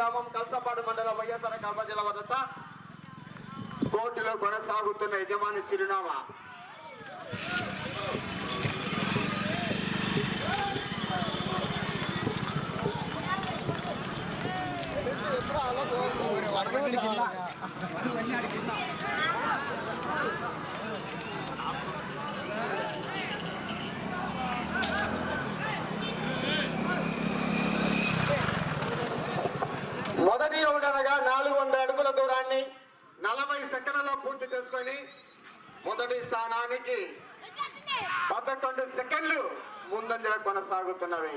గ్రామం కల్సపాడు మండలం వైఎస్ఆర్ కడప జిల్లా వద్ద కోర్టులో కొనసాగుతున్న యజమాని చిరునామా రౌండ్ అనగా నాలుగు వందల అడుగుల నలభై సెకండ్లలో పూర్తి చేసుకొని మొదటి స్థానానికి పదకొండు సెకండ్లు ముందంజల కొనసాగుతున్నవి.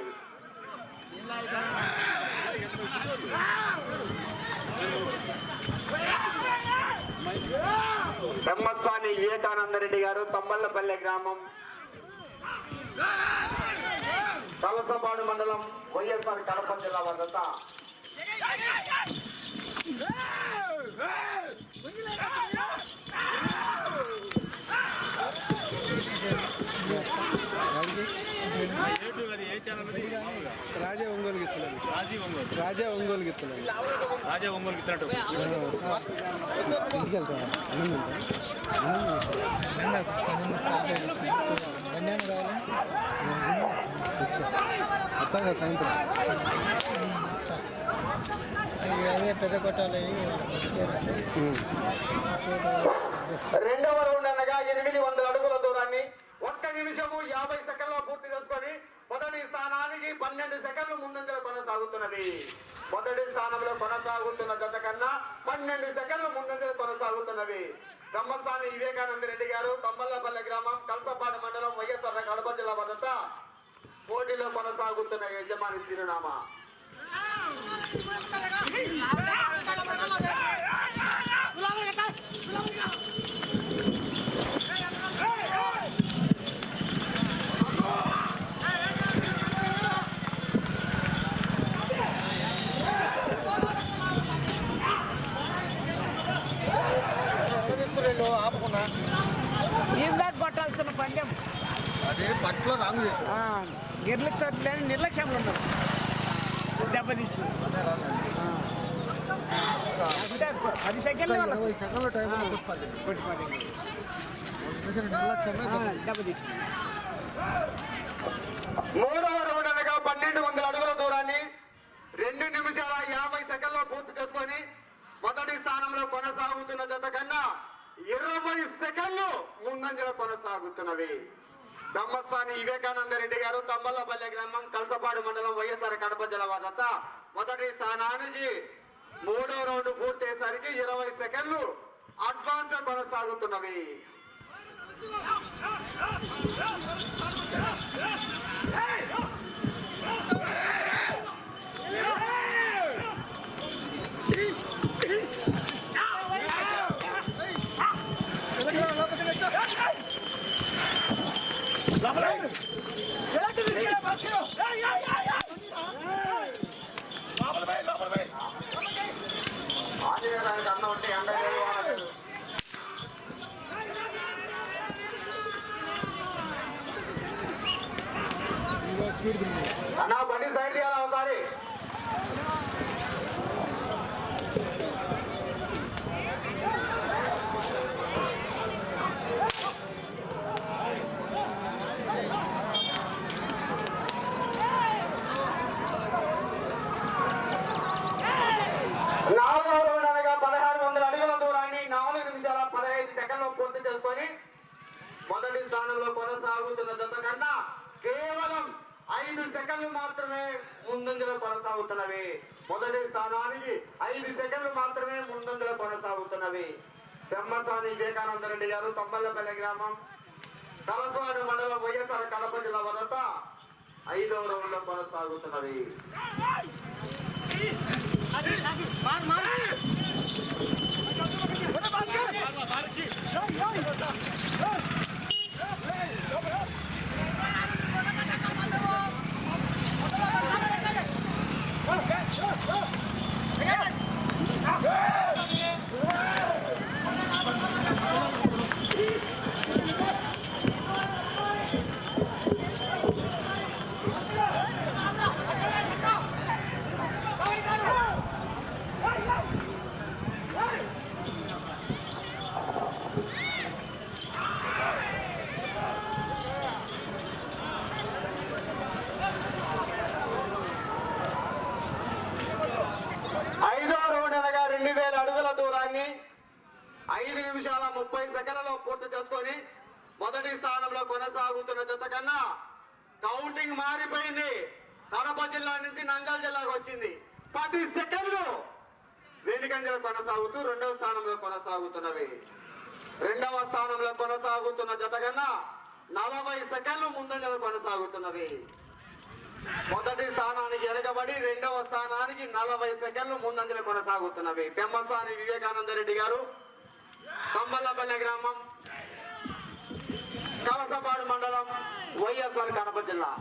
బ్రహ్మస్వామి వివేకానంద రెడ్డి గారు తమ్మల్లపల్లె గ్రామం. కలసపాడు మండలం వైఎస్ఆర్ కడప జిల్లా వద్ద. ఒంగోలు రాజా ఒంగోలు ఇంటికి సాయంత్రం. అదే పెద్ద కొట్టాలి. రెండవ రౌండ్ అనగా ఎనిమిది వందల అడుగుల దూరాన్ని ఒక్క నిమిషము యాభై సెకండ్లో పూర్తి చేసుకొని మొదటి స్థానానికి పన్నెండు సెకండ్లు ముందంజలు కొనసాగుతున్నది. మొదటి స్థానంలో కొనసాగుతున్న జత కన్నా పన్నెండు సెకండ్లు ముందంజలు కొనసాగుతున్నవి బ్రహ్మస్వామి వివేకానంద రెడ్డి గారు తమ్మల్లపల్లె గ్రామం కల్పపాడు మండలం వైఎస్ఆర్ కడప జిల్లా భద్రత పోటీలో కొనసాగుతున్న యజమాని చిరునామా. పది సెకండ్లు ఇరవై టైం మూడవ రౌండ్ అనగా పన్నెండు వందల అడుగుల దూరాన్ని రెండు నిమిషాల యాభై సెకండ్లో పూర్తి చేసుకొని మొదటి స్థానంలో కొనసాగుతున్న జత కన్నా ఇరవై సెకండ్లు ముందంజలో కొనసాగుతున్నవి. బ్రహ్మస్వామి వివేకానంద రెడ్డి గారు తమ్మల్లపల్లె గ్రామం కలసపాడు మండలం వైఎస్ఆర్ కడప జిల్లా మొదటి స్థానానికి మూడో రౌండ్ పూర్తయ్యేసరికి ఇరవై సెకండ్లు అడ్వాన్స్ కొనసాగుతున్నవి కొనసాగుతున్నవి go! కొనసాగుతున్నవి మొదటి స్థానానికి ఐదు సెకండ్లు మాత్రమే ముందంజలో కొనసాగుతున్నవి బ్రహ్మస్వామి వివేకానంద రెడ్డి గారు తొంబల్లపల్లి గ్రామం కలసాడు మండలం వైఎస్ఆర్ కడప జిల్లా వద్ద ఐదవ రౌండ్లో కొనసాగుతున్నవి పారిపోయింది కడప జిల్లా నుంచి నంగల్ జిల్లాకు వచ్చింది. పది సెకండ్లు వెనుకంజలు కొనసాగుతూ రెండవ స్థానంలో కొనసాగుతున్నవి. రెండవ స్థానంలో కొనసాగుతున్న జత కన్నా నలభై సెకండ్లు ముందంజలు కొనసాగుతున్నవి. మొదటి స్థానానికి ఎరగబడి రెండవ స్థానానికి నలభై సెకండ్లు ముందంజలు కొనసాగుతున్నవి. పెమ్మసాని వివేకానంద రెడ్డి గారు కంబల్లపల్లె గ్రామం కలసపాడు మండలం వైఎస్ఆర్ కడప జిల్లా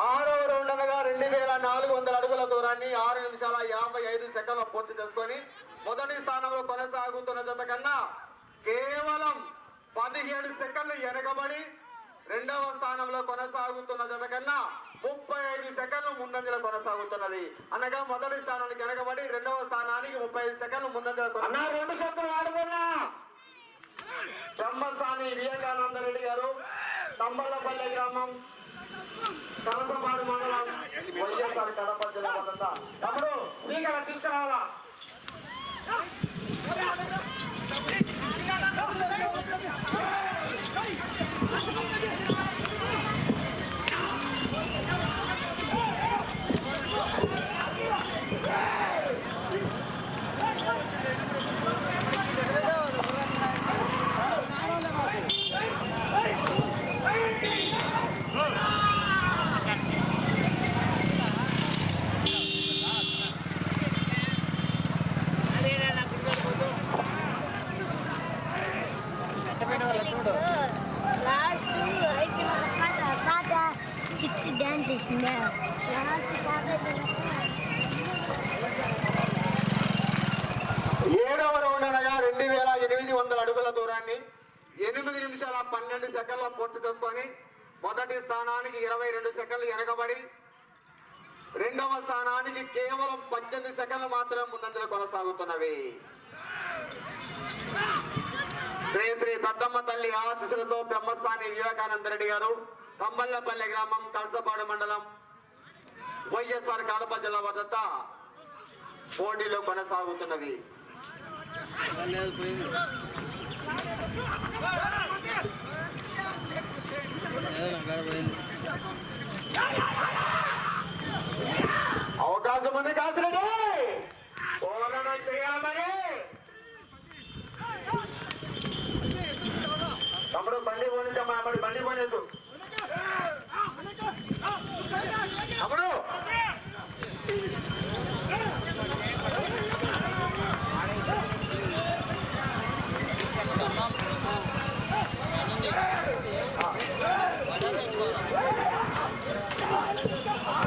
ఆరవ రౌండ్ అనగా రెండు వేల నాలుగు వందల అడుగుల దూరాన్ని ఆరు నిమిషాల యాభై ఐదు సెకండ్లు పూర్తి చేసుకొని మొదటి స్థానంలో కొనసాగుతున్న జత కన్నా కేవలం పదిహేడు సెకండ్లు వెనకబడి రెండవ స్థానంలో కొనసాగుతున్న జత కన్నా ముప్పై ఐదు సెకండ్లు ముందంజలో కొనసాగుతున్నది. అనగా మొదటి స్థానానికి వెనకబడి రెండవ స్థానానికి ముప్పై ఐదు సెకండ్లు ముందంజలో రెండు శక్తులు ఆడుకున్నా. బ్రహ్మస్వామి వివేకానంద రెడ్డి గారు తంబల్లపల్లి గ్రామం కడపపాడు మండలం వైఎస్ఆర్ కడప జిల్లా తమ్ముడు స్పీకర్ తీసుకురావాలా? లాస్ట్ అయితే తాత తాత డ్యాన్స్ చేసిందా లాస్ట్ తాత ఏడవ రౌండ్ అనగా రెండు వేల ఎనిమిది వందల అడుగుల దూరాన్ని ఎనిమిది నిమిషాల పన్నెండు సెకండ్ల పూర్తి చేసుకొని మొదటి స్థానానికి ఇరవై రెండు సెకండ్లు వెనకబడి రెండవ స్థానానికి కేవలం పద్దెనిమిది సెకండ్లు మాత్రమే ముందంజలు కొనసాగుతున్నవి. శ్రీ తల్లి ఆశీస్సులతో బ్రహ్మస్వామి వివేకానంద రెడ్డి గారు కమ్మల్లపల్లి గ్రామం కలసపాడు మండలం వైఎస్ఆర్ కడప జిల్లా వద్ద పోటీలో కొనసాగుతున్నవి. అవకాశం ఉంది కాసిరెడ్డి. పోరాటం చేయాలి మరి తమ్ముడు బండి పోనించమ్మా మరి బండి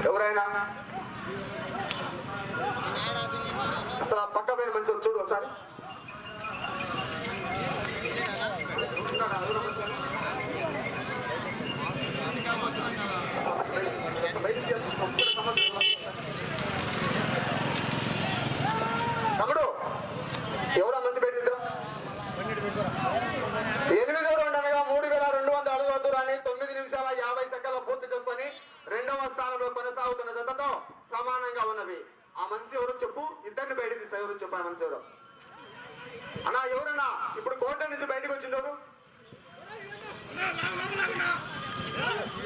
ఎవరైనా? అసలు ఆ పక్క పేరు మంచి చూడు ఒకసారి తమ్ముడు ఎవరా మంచి పేరు ఇద్దరు ఎనిమిదో రౌండ్ అనగా మూడు వేల రెండు వందల అడుగుల దూరాన్ని తొమ్మిది నిమిషాల యాభై సెకండ్లు పూర్తి చేసుకొని రెండవ స్థానంలో కొనసాగుతున్న జతతో సమానంగా ఉన్నవి ఆ మనిషి ఎవరు చెప్పు ఇద్దరిని బయటకు తీస్తా అన్నా ఎవరన్నా ఇప్పుడు కోట నుంచి బయటకు వచ్చింది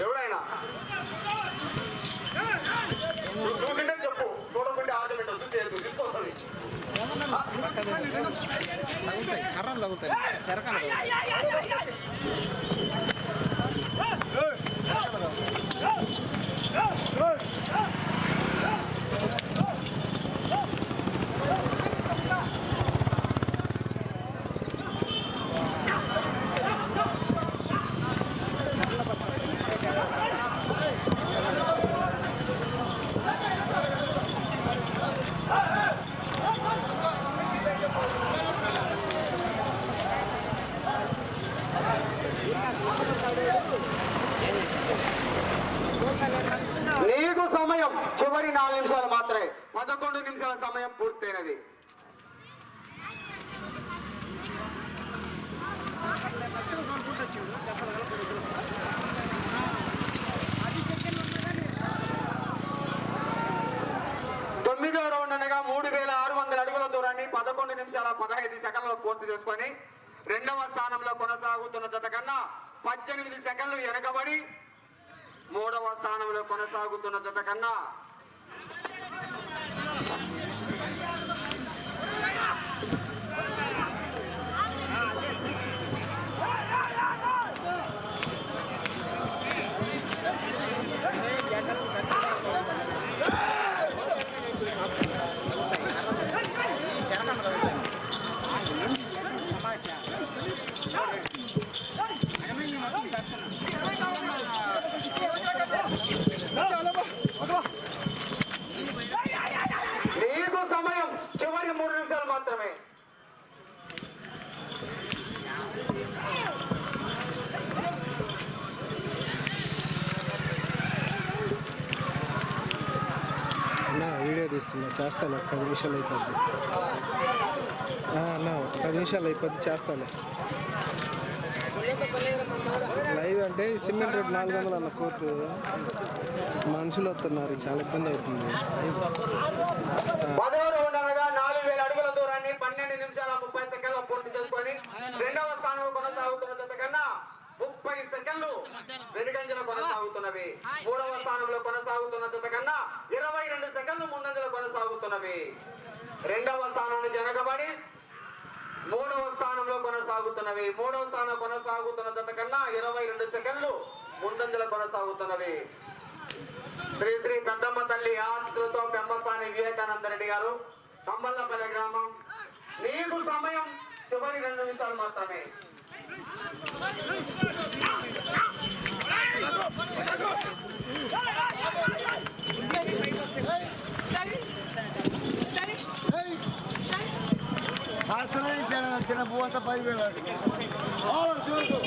ఎవరైనా? నువ్వు చూసింటే చెప్పు. చూడకుంటే ఆటోమేటిక్ వస్తుంది తీసుకొస్తుంది తగులుతాయి. కర్రలు తగులుతాయి చెరకాలు నిమిషాల సమయం పూర్తయినది. తొమ్మిదో రౌండ్ అనగా మూడు వేల ఆరు వందల అడుగుల దూరాన్ని పదకొండు నిమిషాల పదహైదు సెకండ్లలో పూర్తి చేసుకొని రెండవ స్థానంలో కొనసాగుతున్న జత కన్నా పద్దెనిమిది సెకండ్లు వెనకబడి మూడవ స్థానంలో కొనసాగుతున్న జత కన్నా నీకు సమయం చివరి మూడు నిమిషాలు మాత్రమే అన్న వీడియో తీస్తున్నా చేస్తాను ఒక పది నిమిషాలు అయిపోద్ది. అన్న ఒక పది నిమిషాలు అయిపోద్ది చేస్తాను. లైవ్ అంటే సిమెంట్ రోడ్ నాలుగు వందలు అన్న కోర్టు. మనుషులు వస్తున్నారు చాలా ఇబ్బంది అవుతుంది పదో రౌండ్ అనగా నాలుగు వేల అడుగుల దూరాన్ని పన్నెండు నిమిషాల ముప్పై సెకండ్ల పూర్తి చేసుకొని రెండవ స్థానంలో కొనసాగుతున్న జత కన్నా ముప్పై సెకండ్లు. వెనుకంజలో కొనసాగుతున్నవి. మూడవ స్థానంలో కొనసాగుతున్న జత కన్నా ఇరవై రెండు సెకండ్లు ముందంజలో కొనసాగుతున్నవి. రెండవ స్థానం నుంచి వెనకబడి మూడవ స్థానంలో కొనసాగుతున్నవి. మూడవ స్థానం కొనసాగుతున్న జత కన్నా ఇరవై రెండు సెకండ్లు ముందంజలో కొనసాగుతున్నవి. శ్రీ శ్రీ పెద్దమ్మ తల్లి ఆశతో పెమ్మసాని వివేకానంద రెడ్డి గారు కంబల్లపల్లి గ్రామం. నీకు సమయం చివరి రెండు నిమిషాలు మాత్రమే. తిన పోతా పై వెళ్ళాలి చూడు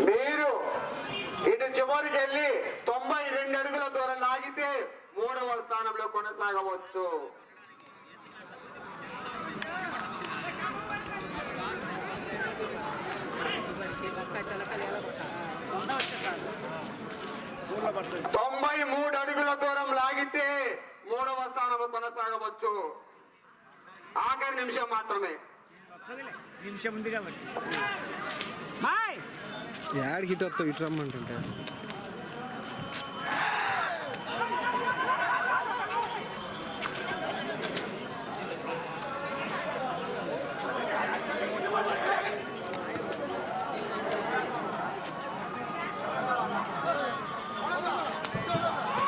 మీరు ఇటు చివరికి వెళ్ళి తొంభై రెండు అడుగుల దూరం లాగితే మూడవ స్థానంలో కొనసాగవచ్చు తొంభై మూడు అడుగుల దూరం లాగితే మూడవ స్థానంలో కొనసాగవచ్చు ఆఖరి నిమిషం మాత్రమే. నిమిషం ఉంది కాబట్టి. యాడికి ఇటు వస్తావు ఇటు రమ్మంటుంటే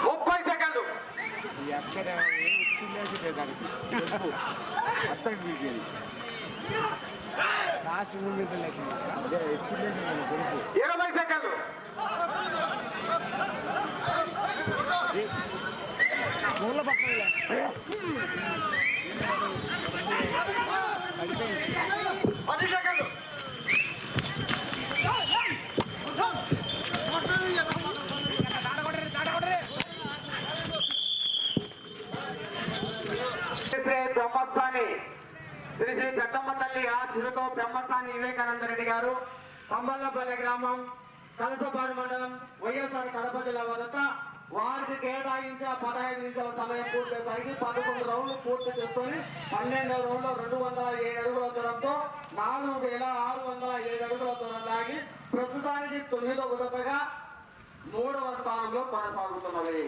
ముప్పై సెకండ్లు ఎక్కడ లాస్ట్ మూడు మీటర్లు వేసింది ఇరవై సెకండ్లు ఊళ్ళో పక్కన సెకండ్లు శ్రీ శ్రీ బ్రహ్మస్థాని. శ్రీ శ్రీ పెద్దమ్మ తల్లి ఆశీర్వతో బ్రహ్మస్థాని వివేకానంద రెడ్డి గారు కంబల్లపల్లి గ్రామం కలసపాడు మండలం వైఎస్ఆర్ కడప జిల్లా వద్ద వారికి కేటాయించిన పదహైదు నిమిషాల సమయం పూర్తయ్యేసరికి పదకొండు రౌండ్లు పూర్తి చేసుకొని పన్నెండవ రౌండ్లో రెండు వందల ఏడు అడుగుల దూరంతో నాలుగు వేల ఆరు వందల ఏడు అడుగుల దూరం లాగి ప్రస్తుతానికి తొమ్మిదవ జతగా మూడవ స్థానంలో కొనసాగుతున్నవి